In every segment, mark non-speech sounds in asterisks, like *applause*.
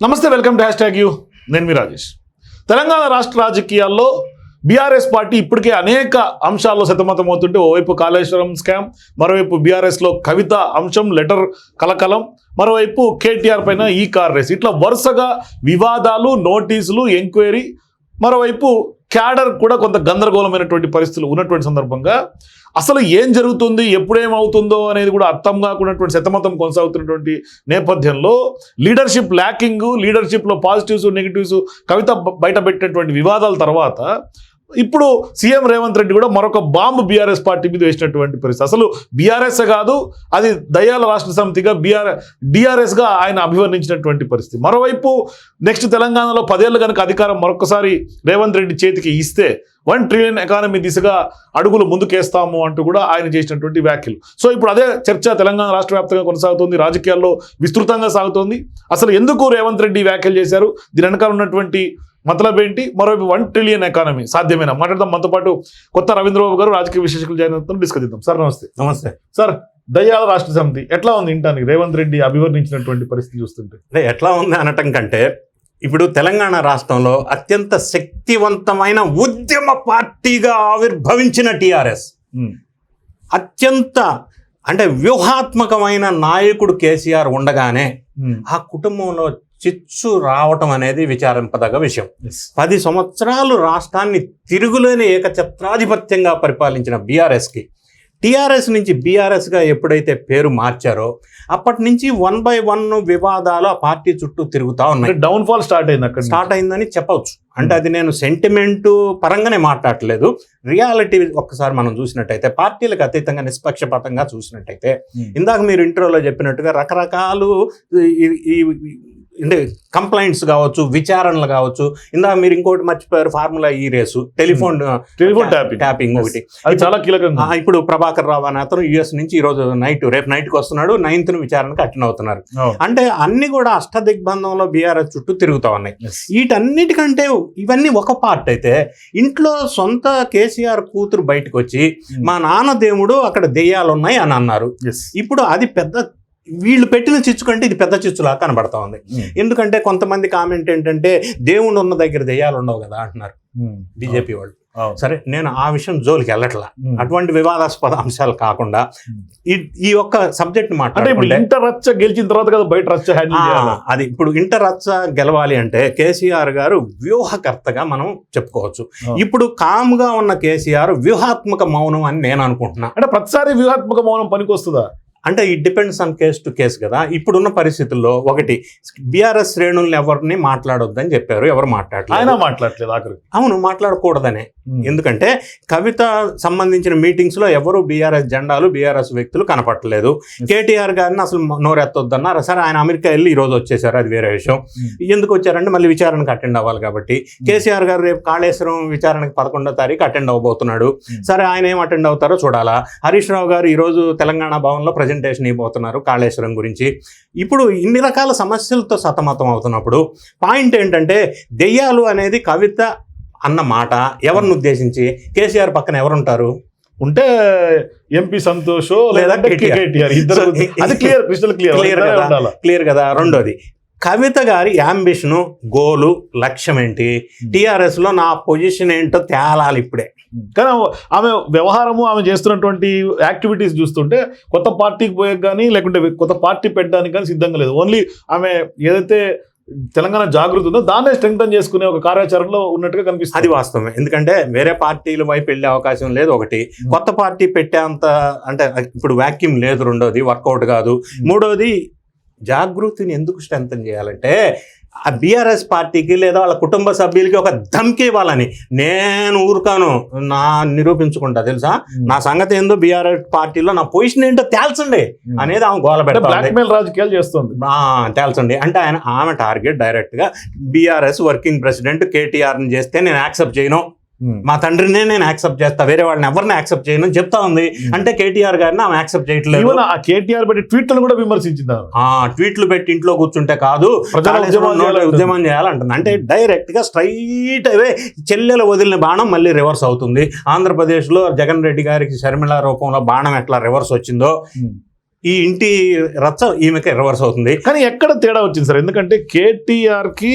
నమస్తే welcome to hash tag you. నేను మీ రాజేష్. తెలంగాణ రాష్ట్ర రాజకీయాల్లో బీఆర్ఎస్ పార్టీ ఇప్పటికే అనేక అంశాల్లో సతమతమవుతుంటే ఓవైపు కాళేశ్వరం స్కామ్ మరోవైపు బీఆర్ఎస్లో కవిత అంశం లెటర్ కలకలం మరోవైపు కేటీఆర్ పైన ఈ కార్ రేస్. ఇట్లా వరుసగా వివాదాలు నోటీసులు ఎంక్వైరీ మరోవైపు క్యాడర్ కూడా కొంత గందరగోళమైనటువంటి పరిస్థితులు ఉన్నటువంటి సందర్భంగా అసలు ఏం జరుగుతుంది ఎప్పుడేమవుతుందో అనేది కూడా అర్థం కాకున్నటువంటి శతమతం కొనసాగుతున్నటువంటి నేపథ్యంలో లీడర్షిప్ ల్యాకింగ్ లీడర్షిప్లో పాజిటివ్స్ నెగిటివ్స్ కవిత బయట పెట్టినటువంటి వివాదాల తర్వాత ఇప్పుడు సీఎం రేవంత్ రెడ్డి కూడా మరొక బాంబు బీఆర్ఎస్ పార్టీ మీద వేసినటువంటి పరిస్థితి. అసలు బీఆర్ఎస్ కాదు అది దయాల రాష్ట్ర సమితిగా బీఆర్ డిఆర్ఎస్గా ఆయన అభివర్ణించినటువంటి పరిస్థితి. మరోవైపు నెక్స్ట్ తెలంగాణలో పదేళ్ళు కనుక అధికారం మరొకసారి రేవంత్ రెడ్డి చేతికి ఇస్తే వన్ ట్రిలియన్ ఎకానమీ దిశగా అడుగులు ముందుకేస్తాము అంటూ కూడా ఆయన చేసినటువంటి వ్యాఖ్యలు. సో ఇప్పుడు అదే చర్చ తెలంగాణ రాష్ట్ర వ్యాప్తంగా కొనసాగుతోంది రాజకీయాల్లో విస్తృతంగా సాగుతోంది. అసలు ఎందుకు రేవంత్ రెడ్డి వ్యాఖ్యలు చేశారు? దీని వెనకాల ఉన్నటువంటి మతలబ్ ఏంటి? మరోవైపు వన్ ట్రిలియన్ ఎకానమీ సాధ్యమేనా? మాట్లాడదాం. మనతో పాటు కొత్త రవీంద్రబాబు గారు రాజకీయ విశ్లేషకులు జాయిన్ అవుతారు డిస్కస్ చేద్దాం. సార్ నమస్తే. నమస్తే. సార్ దయ్యాల రాష్ట్ర సమితి ఎట్లా ఉంది ఇంటానికి రేవంత్ రెడ్డి అభివర్ణించినటువంటి పరిస్థితి చూస్తుంటే. అంటే ఎట్లా ఉంది అనటం కంటే ఇప్పుడు తెలంగాణ రాష్ట్రంలో అత్యంత శక్తివంతమైన ఉద్యమ పార్టీగా ఆవిర్భవించిన టిఆర్ఎస్. అత్యంత అంటే వ్యూహాత్మకమైన నాయకుడు కేసీఆర్ ఉండగానే ఆ కుటుంబంలో చిచ్చు రావటం అనేది విచారింపదగ విషయం. పది సంవత్సరాలు రాష్ట్రాన్ని తిరుగులేని ఏకఛత్రాధిపత్యంగా పరిపాలించిన బీఆర్ఎస్కి టీఆర్ఎస్ నుంచి బీఆర్ఎస్గా ఎప్పుడైతే పేరు మార్చారో అప్పటి నుంచి వన్ బై వన్ వివాదాలు ఆ పార్టీ చుట్టూ తిరుగుతూ ఉన్నాయి. అంటే డౌన్ ఫాల్ స్టార్ట్ అయింది అక్కడ స్టార్ట్ అయిందని చెప్పవచ్చు. అంటే అది నేను సెంటిమెంట్ పరంగానే మాట్లాడట్లేదు. రియాలిటీ ఒక్కసారి మనం చూసినట్టయితే పార్టీలకు అతీతంగా నిష్పక్షపాతంగా చూసినట్టయితే ఇందాక మీరు ఇంటర్వ్యూలో చెప్పినట్టుగా రకరకాలు ఈ అంటే కంప్లైంట్స్ కావచ్చు విచారణలు కావచ్చు ఇందాక మీరు ఇంకోటి మర్చిపోయారు ఫార్ములా ఈ race telephone telephone tapping tapping ఒకటి అది చాలా ఉంది. ఇప్పుడు ప్రభాకర్ రావు అనే అతను యుఎస్ నుంచి ఈ రోజు నైట్ రేపు నైట్కి వస్తున్నాడు నైన్త్ విచారణకు అటెండ్ అవుతున్నారు. అంటే అన్ని కూడా అష్టదిగ్బంధంలో బీఆర్ఎస్ చుట్టూ తిరుగుతా ఉన్నాయి. వీటన్నిటికంటే ఇవన్నీ ఒక పార్ట్ అయితే ఇంట్లో సొంత కేసీఆర్ కూతురు బయటకు వచ్చి Hmm. మా నాన్న దేవుడు అక్కడ దెయ్యాలు ఉన్నాయి అని అన్నారు. ఇప్పుడు అది పెద్ద వీళ్ళు పెట్టిన చిచ్చు కంటే ఇది పెద్ద చిచ్చులా కనబడతా ఉంది. ఎందుకంటే కొంతమంది కామెంట్ ఏంటంటే దేవుడు ఉన్న దగ్గర దెయ్యాలు ఉండవు కదా అంటున్నారు బీజేపీ వాళ్ళు. సరే నేను ఆ విషయం జోలికి వెళ్ళట్లా. అటువంటి వివాదాస్పద అంశాలు కాకుండా. ఈ ఒక్క సబ్జెక్ట్ మాట్లాడుకుంటే ఇంటర్ రచ్చ గెలిచిన తర్వాత కదా బయట రచ్చ అది ఇప్పుడు ఇంటర్ రచ్చ గెలవాలి అంటే కేసీఆర్ గారు వ్యూహకర్తగా మనం చెప్పుకోవచ్చు. ఇప్పుడు కామ్గా ఉన్న కేసీఆర్ వ్యూహాత్మక మౌనం అని నేను అనుకుంటున్నా. అంటే ప్రతిసారి వ్యూహాత్మక మౌనం పనికొస్తుందా అంటే it depends on case to case కదా. ఇప్పుడున్న పరిస్థితుల్లో ఒకటి బీఆర్ఎస్ శ్రేణుల్ని ఎవరిని మాట్లాడొద్దని చెప్పారు ఎవరు ఆయన మాట్లాడలేదు మాట్లాడలేదు ఆఖరికి. అవును మాట్లాడకూడదనే. ఎందుకంటే కవిత సంబంధించిన మీటింగ్స్లో ఎవరు బీఆర్ఎస్ జెండాలు బీఆర్ఎస్ వ్యక్తులు కనపట్టలేదు. కేటీఆర్ గారిని అసలు నోరెత్తొద్దన్నారు. సరే ఆయన అమెరికా వెళ్ళి ఈ రోజు వచ్చేసారు అది వేరే విషయం. ఎందుకు వచ్చారంటే మళ్ళీ విచారణకు అటెండ్ అవ్వాలి కాబట్టి. కేసీఆర్ గారు రేపు కాళేశ్వరం విచారణకు పదకొండో తారీఖు అటెండ్ అవ్వబోతున్నాడు. సరే ఆయన ఏం అటెండ్ అవుతారో చూడాలా. హరీష్ రావు గారు ఈ రోజు తెలంగాణ భవన్లో ప్రజెంటేషన్ ఇవ్వబోతున్నారు కాళేశ్వరం గురించి. ఇప్పుడు ఇన్ని రకాల సమస్యలతో సతమతం అవుతున్నప్పుడు పాయింట్ ఏంటంటే దెయ్యాలు అనేది కవిత అన్న మాట ఎవరిని ఉద్దేశించి? కేసీఆర్ పక్కన ఎవరుంటారు? ఉంటే ఎంపీ సంతోష్ లేదా. కేటీఆర్. ఇద్దరు అది క్లియర్ క్రిస్టల్ క్లియర్ కదా. క్లియర్ కదా? రెండోది. కవిత గారి యాంబిషన్ గోలు లక్ష్యం ఏంటి? టిఆర్ఎస్లో నా పొజిషన్ ఏంటో తేలాలి ఇప్పుడే. కానీ ఆమె వ్యవహారము ఆమె చేస్తున్నటువంటి యాక్టివిటీస్ చూస్తుంటే కొత్త పార్టీకి పోయే కానీ లేకుంటే కొత్త పార్టీ పెట్టడానికి కానీ సిద్ధంగా లేదు. ఓన్లీ ఆమె ఏదైతే తెలంగాణ జాగృతి ఉందో దాన్నే స్ట్రెంగ్తన్ చేసుకునే ఒక కార్యాచరణలో ఉన్నట్టుగా అది కనిపిస్తుంది వాస్తవమే. ఎందుకంటే వేరే పార్టీల వైపు వెళ్ళే అవకాశం లేదు ఒకటి. కొత్త పార్టీ పెట్టేంత అంటే ఇప్పుడు వాక్యూమ్ లేదు రెండోది వర్కౌట్ కాదు. మూడోది జాగృతిని ఎందుకు స్ట్రెంథన్ చేయాలంటే ఆ బీఆర్ఎస్ పార్టీకి లేదా వాళ్ళ కుటుంబ సభ్యులకి ఒక ధమ్కి ఇవ్వాలని. నేను ఊరుకాను. నా నిరూపించుకుంటా తెలుసా? నా సంగతి ఏందో బీఆర్ఎస్ పార్టీలో నా పొజిషన్ ఏంటో తేల్చండి అనేది ఆమె గోల బ్లాక్ పెడతా మెయిల్ రాజకీయాలు చేస్తుంది. తేల్చండి. అంటే ఆయన ఆమె టార్గెట్ డైరెక్ట్గా బీఆర్ఎస్ వర్కింగ్ ప్రెసిడెంట్ కేటీఆర్ని చేస్తే నేను యాక్సెప్ట్ చేయను. మా తండ్రినే నేను యాక్సెప్ట్ చేస్తా వేరే వాళ్ళని ఎవరిని యాక్సెప్ట్ చేయను అని చెప్తా ఉంది. అంటే కేటీఆర్ గారిని ఆమె యాక్సెప్ట్ చేయట్లేదు. ఆ కేటీఆర్ పెట్టి ట్వీట్లను కూడా విమర్శించింది. ఆ ట్వీట్లు పెట్టి ఇంట్లో కూర్చుంటే కాదు. ఉద్యమం చేయాలంటుంది. అంటే డైరెక్ట్గా స్ట్రైట్ అవే చెల్లెలు వదిలిన బాణం మళ్ళీ రివర్స్ అవుతుంది. ఆంధ్రప్రదేశ్లో జగన్ రెడ్డి గారికి షర్మిల రూపంలో బాణం ఎట్లా రివర్స్ వచ్చిందో ఉమ్. ఈ ఇంటి రచ్చ ఈమెకి రివర్స్ అవుతుంది. కానీ ఎక్కడ తేడా వచ్చింది సార్? ఎందుకంటే కేటీఆర్కి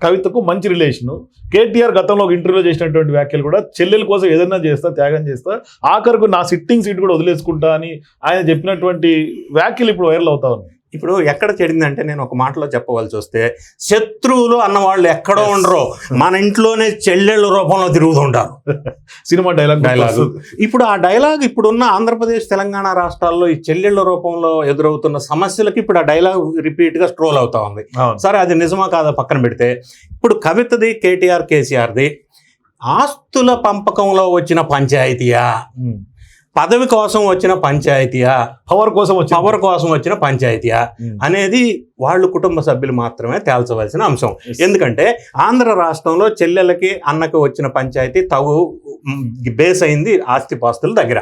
కవితకు మంచి రిలేషను కేటీఆర్ గతంలో ఒక ఇంటర్వ్యూలో చేసినటువంటి వ్యాఖ్యలు కూడా చెల్లెల కోసం ఏదైనా చేస్తా త్యాగం చేస్తా ఆఖరుకు నా సిట్టింగ్ సీట్ కూడా వదిలేసుకుంటా అని ఆయన చెప్పినటువంటి వ్యాఖ్యలు ఇప్పుడు వైరల్ అవుతా ఉన్నాయి. ఇప్పుడు ఎక్కడ చెడిందంటే నేను ఒక మాటలో చెప్పవలసి వస్తే శత్రువులు అన్నవాళ్ళు ఎక్కడో. ఉండరు. మన ఇంట్లోనే చెల్లెళ్ళ రూపంలో తిరుగుతుంటారు *laughs* సినిమా డైలాగ్ డైలాగ్ ఇప్పుడు ఆ డైలాగ్ ఇప్పుడున్న ఆంధ్రప్రదేశ్ తెలంగాణ రాష్ట్రాల్లో ఈ చెల్లెళ్ళ రూపంలో ఎదురవుతున్న సమస్యలకు ఇప్పుడు ఆ డైలాగ్ రిపీట్గా స్ట్రోల్ అవుతా ఉంది. సరే అది నిజమా కాదా పక్కన పెడితే ఇప్పుడు కవితది కేటీఆర్ కేసీఆర్ది ఆస్తుల పంపకంలో వచ్చిన పంచాయతీయా? పదవి కోసం వచ్చిన పంచాయతీయా పవర్ కోసం వచ్చి పవర్ కోసం వచ్చిన పంచాయతీయా. అనేది వాళ్ళు కుటుంబ సభ్యులు మాత్రమే తేల్చవలసిన అంశం. ఎందుకంటే ఆంధ్ర రాష్ట్రంలో చెల్లెలకి అన్నకు వచ్చిన పంచాయతీ తగు బేస్ అయింది ఆస్తిపాస్తుల దగ్గర.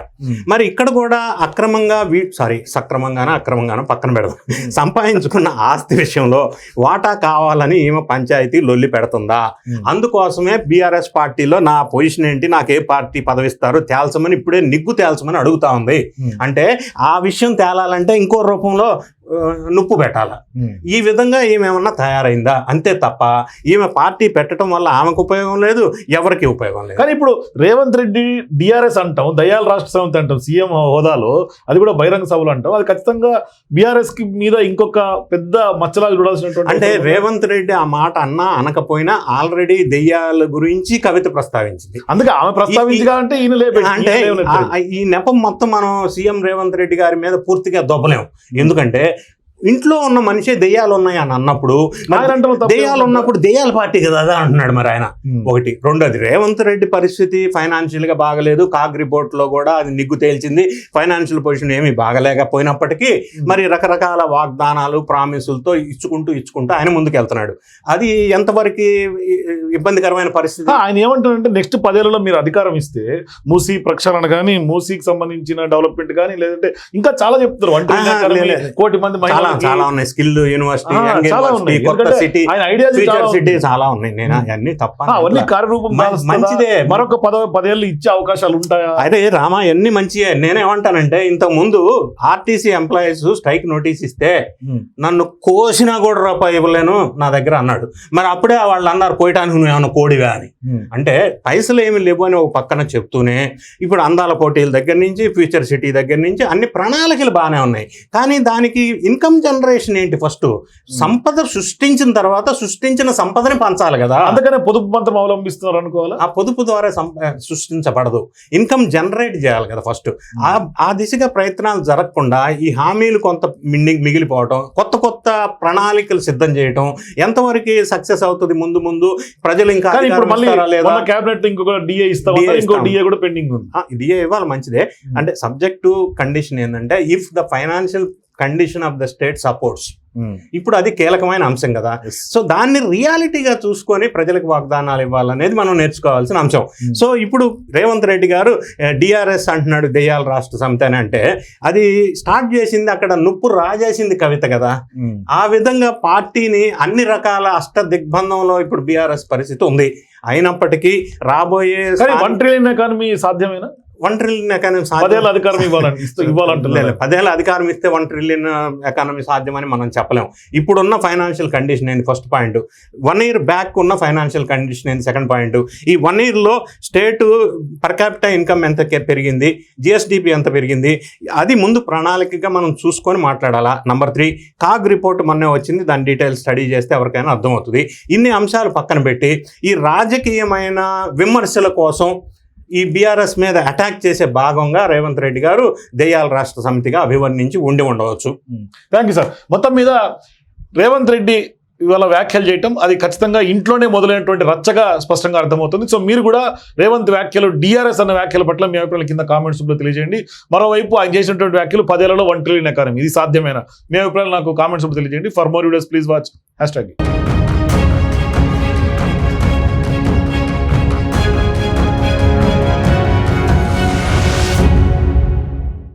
మరి ఇక్కడ కూడా అక్రమంగా వీ సారీ సక్రమంగానో అక్రమంగానో పక్కన పెడదాం సంపాదించుకున్న ఆస్తి విషయంలో వాటా కావాలని ఈమె పంచాయతీ లొల్లి పెడుతుందా. అందుకోసమే బీఆర్ఎస్ పార్టీలో నా పొజిషన్ ఏంటి నాకు ఏ పార్టీ పదవిస్తారు తేల్చమని ఇప్పుడే నిగ్గు తేల్చమని అడుగుతా ఉంది. అంటే ఆ విషయం తేలాలంటే ఇంకో రూపంలో నుప్పు పెట్టాల. ఈ విధంగా ఈమె ఏమన్నా తయారైందా అంతే తప్ప ఈమె పార్టీ పెట్టడం వల్ల ఆమెకు ఉపయోగం లేదు ఎవరికి ఉపయోగం లేదు కానీ ఇప్పుడు రేవంత్ రెడ్డి డిఆర్ఎస్ అంటాం దయాల్ రాష్ట్ర సమితి అంటాం సీఎం హోదాలో అది కూడా బహిరంగ సభలు అంటాం అది ఖచ్చితంగా బీఆర్ఎస్కి మీద ఇంకొక పెద్ద మచ్చలాగా చూడాల్సినటువంటి అంటే. రేవంత్ రెడ్డి ఆ మాట అన్నా అనకపోయినా ఆల్రెడీ దెయ్యాల గురించి కవిత ప్రస్తావించింది అందుకే ఆమె లేపెట్టి- అంటే ఈయన. ఆ- ఈ నెపం మొత్తం మనం సీఎం రేవంత్ రెడ్డి గారి మీద పూర్తిగా దొబ్బలేం ఎందుకంటే ఇంట్లో ఉన్న మనిషి దెయ్యాలు ఉన్నాయి అని అన్నప్పుడు దెయ్యాలు. ఉన్నప్పుడు దెయ్యాల పార్టీ కదా అదా అంటున్నాడు మరి ఆయన. ఒకటి. రెండోది రేవంత్ రెడ్డి పరిస్థితి ఫైనాన్షియల్గా బాగలేదు. కాగ్ రిపోర్ట్లో కూడా అది నిగ్గు తేల్చింది. ఫైనాన్షియల్ పొజిషన్ ఏమీ బాగలేకపోయినప్పటికీ మరి రకరకాల వాగ్దానాలు ప్రామిసులతో ఇచ్చుకుంటూ ఇచ్చుకుంటూ ఆయన ముందుకు వెళ్తున్నాడు అది ఎంతవరకు ఇబ్బందికరమైన పరిస్థితి? ఆయన ఏమంటారంటే నెక్స్ట్ పదేళ్ళలో మీరు అధికారం ఇస్తే మూసీ ప్రక్షాళన కానీ మూసీకి సంబంధించిన డెవలప్మెంట్ కానీ లేదంటే ఇంకా చాలా చెప్తారు. కోటి మంది చాలా మహిళలకి- చాలా ఉన్నాయి. Skill university. కొత్త సిటీ ఫ్యూచర్ సిటీ. చాలా ఉన్నాయి. నేను అవన్నీ తప్ప అవన్నీ కార్యరూపం? మంచిదే. మరొక పద పదేళ్ళు ఇచ్చే అవకాశాలు ఉంటాయా? అదే రామా ఎన్ని మంచియే? నేనేమంటానంటే ఇంతకు ముందు ఆర్టీసీ ఎంప్లాయీస్ స్ట్రైక్ నోటీస్ ఇస్తే నన్ను కోసినా కూడా రూపాయి ఇవ్వలేను నా దగ్గర అన్నాడు. మరి అప్పుడే వాళ్ళు అన్నారు కోయటానికి నువ్వు ఏమన్నా కోడివా? అని. అంటే పైసలు ఏమి లేవు అని ఒక పక్కన చెప్తూనే ఇప్పుడు అందాల పోటీల దగ్గర నుంచి ఫ్యూచర్ సిటీ దగ్గర నుంచి అన్ని ప్రణాళికలు బాగానే ఉన్నాయి. కానీ దానికి ఇన్కమ్ జనరేషన్ ఏంటి ఫస్ట్ సంపద సృష్టించిన తర్వాత సృష్టించిన సంపదని పంచాలి కదా. అందుకనే పొదుపు మంత్రం అవలంబిస్తున్నారు అనుకోవాలా? ఆ పొదుపు ద్వారా సృష్టించబడదు. ఇన్కమ్ జనరేట్ చేయాలి కదా ఫస్ట్ ఆ ఆ దిశగా ప్రయత్నాలు జరగకుండా ఈ హామీలు కొంత మిగిలిపోవటం కొత్త కొత్త ప్రణాళికలు సిద్ధం చేయటం ఎంతవరకు సక్సెస్ అవుతుంది ముందు ముందు ప్రజలు ఇంకా ఇప్పుడు మళ్ళీ క్యాబినెట్ ఇంకొక డిఏ ఇస్తాం. ఇంకో. డిఏ కూడా పెండింగ్ ఉంది. ఆ, ఇది ఇవ్వాలి మంచిదే. అంటే సబ్జెక్టు కండిషన్ ఏంటంటే if the financial condition of the state supports ఇప్పుడు అది కీలకమైన అంశం కదా. సో దాన్ని రియాలిటీగా చూసుకొని ప్రజలకు వాగ్దానాలు ఇవ్వాలనేది మనం నేర్చుకోవాల్సిన అంశం. Hmm. సో ఇప్పుడు రేవంత్ రెడ్డి గారు డిఆర్ఎస్ అంటున్నాడు దెయ్యాల రాష్ట్ర సమితి అని అంటే అది స్టార్ట్ చేసింది అక్కడ నుప్పు రాజేసింది కవిత కదా. ఆ విధంగా పార్టీని అన్ని రకాల అష్ట దిగ్బంధంలో ఇప్పుడు బీఆర్ఎస్ పరిస్థితి ఉంది. అయినప్పటికీ రాబోయే కానీ వన్ ట్రిలియన్ ఎకానమీ సాధ్యమేనా? వన్ ట్రిలియన్ ఎకానమీ పదేళ్ళ అధికారం ఇవ్వాలని *laughs* ఇవ్వాలంటున్నారు. లేదు, పదేళ్ళ అధికారం ఇస్తే వన్ ట్రిలియన్ ఎకానమీ సాధ్యమని మనం చెప్పలేం. ఇప్పుడున్న ఫైనాన్షియల్ కండిషన్ ఏంది first point one year back ఉన్న ఫైనాన్షియల్ కండిషన్ ఏంది సెకండ్ పాయింట్ ఈ వన్ ఇయర్లో స్టేట్ పర్ క్యాపిటల్ ఇన్కమ్ ఎంత పెరిగింది? జిఎస్డిపి ఎంత పెరిగింది? అది ముందు ప్రణాళికగా మనం చూసుకొని మాట్లాడాలా? నంబర్ త్రీ కాగ్ రిపోర్ట్ మొన్నే వచ్చింది. దాని డీటెయిల్స్ స్టడీ చేస్తే ఎవరికైనా అర్థమవుతుంది. ఇన్ని అంశాలు పక్కన పెట్టి ఈ రాజకీయమైన విమర్శల కోసం ఈ బీఆర్ఎస్ మీద అటాక్ చేసే భాగంగా రేవంత్ రెడ్డి గారు దెయ్యాల రాష్ట్ర సమితిగా అభివర్ణించి ఉండి ఉండవచ్చు. థ్యాంక్ యూ సార్ మొత్తం మీద రేవంత్ రెడ్డి ఇవాళ వ్యాఖ్యలు చేయటం అది ఖచ్చితంగా ఇంట్లోనే మొదలైనటువంటి రచ్చగా స్పష్టంగా అర్థమవుతుంది. సో మీరు కూడా రేవంత్ వ్యాఖ్యలు డిఆర్ఎస్ అన్న వ్యాఖ్యల పట్ల మీ అభిప్రాయాల కింద కామెంట్స్లో తెలియజేయండి. మరోవైపు ఆయన చేసినటువంటి వ్యాఖ్యలు పదేళ్ళలో వన్ ట్రిలియన్ ఎకానమీ. ఇది సాధ్యమైన? మీ అభిప్రాయాలు నాకు కామెంట్స్ తెలియజేయండి. For more videos please watch hash tag